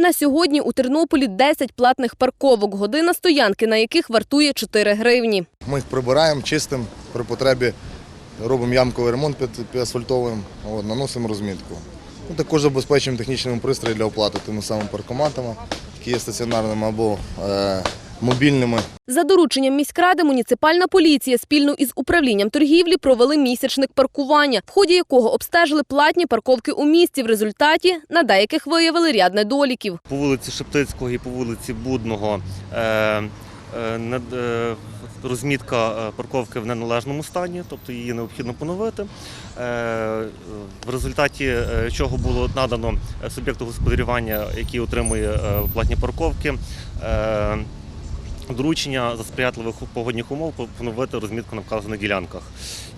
На сьогодні у Тернополі 10 платних парковок, година стоянки, на яких вартує 4 гривні. Ми їх прибираємо, чистимо, при потребі робимо ямковий ремонт, під- асфальтовим, от, наносимо розмітку. Ми також забезпечуємо технічними пристрої для оплати тими самими паркоматами, які є стаціонарними або е, мобільними. За дорученням міськради муніципальна поліція спільно із управлінням торгівлі провели місячник паркування, в ході якого обстежили платні парковки у місті. В результаті на деяких виявили ряд недоліків. по вулиці Шептицького і по вулиці Будного е, е, е, розмітка парковки в неналежному стані, тобто її необхідно поновити. Е, В результаті чого було надано суб'єкту господарювання, який отримує платні парковки. е, Доручення за сприятливих погодних умов поновити розмітку на вказаних ділянках.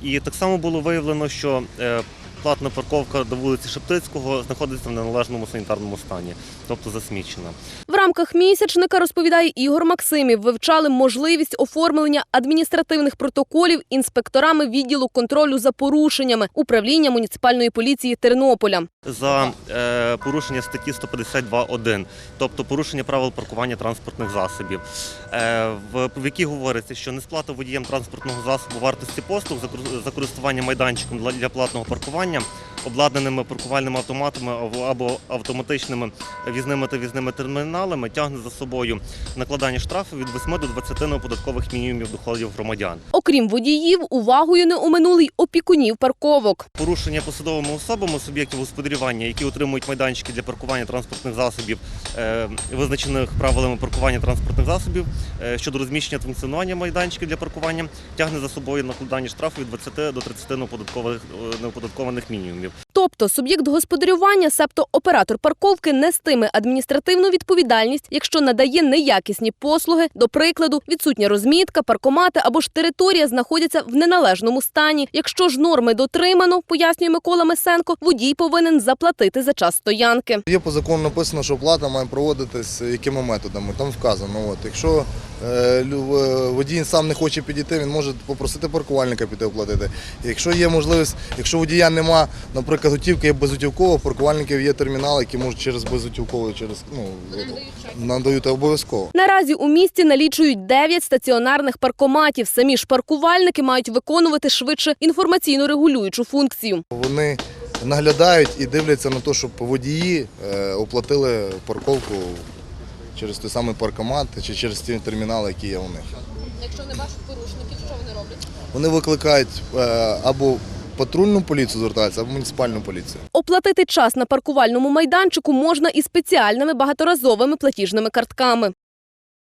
І так само було виявлено, що е, платна парковка до вулиці Шептицького знаходиться в неналежному санітарному стані, тобто засмічена. Рамках місячника, розповідає Ігор Максимів, вивчали можливість оформлення адміністративних протоколів інспекторами відділу контролю за порушеннями управління муніципальної поліції Тернополя. за е, порушення статті 152.1, тобто порушення правил паркування транспортних засобів, е, в, в якій говориться, що несплата водієм транспортного засобу вартості послуг за, за користування майданчиком для, для платного паркування, обладнаними паркувальними автоматами або, автоматичними візними та візними терміналами, тягне за собою накладання штрафу від 8 до 20 неоподаткових мінімумів доходів громадян. Окрім водіїв, увагою не оминули й опікунів парковок. Порушення посадовими особами суб'єктів господарювання, які отримують майданчики для паркування транспортних засобів, е, визначених правилами паркування транспортних засобів е, щодо розміщення функціонування майданчиків для паркування, тягне за собою накладання штрафу від 20 до 30 неоподаткових е, неоподаткованих мінімумів. Тобто суб'єкт господарювання, себто оператор парковки, нестиме адміністративну відповідальність, якщо надає неякісні послуги, до прикладу, відсутня розмітка, паркомати або ж територія знаходяться в неналежному стані. Якщо ж норми дотримано, пояснює Микола Месенко, водій повинен заплатити за час стоянки. Є по закону написано, що оплата має проводитись якими методами. Там вказано. От, якщо водій сам не хоче підійти, він може попросити паркувальника піти оплатити. Якщо є можливість, якщо водія нема, наприклад, готівки є безготівково, паркувальників є термінали, які можуть через безготівково, через ну надають обов'язково. Наразі у місті налічують 9 стаціонарних паркоматів. Самі ж паркувальники мають виконувати швидше інформаційно регулюючу функцію. Вони наглядають і дивляться на те, щоб водії е, оплатили парковку через той самий паркомат чи через ті термінали, які є у них. Якщо не бачать порушників, що вони роблять? Вони викликають е, або патрульну поліцію звертаються, або муніципальну поліцію. Оплатити час на паркувальному майданчику можна і спеціальними багаторазовими платіжними картками.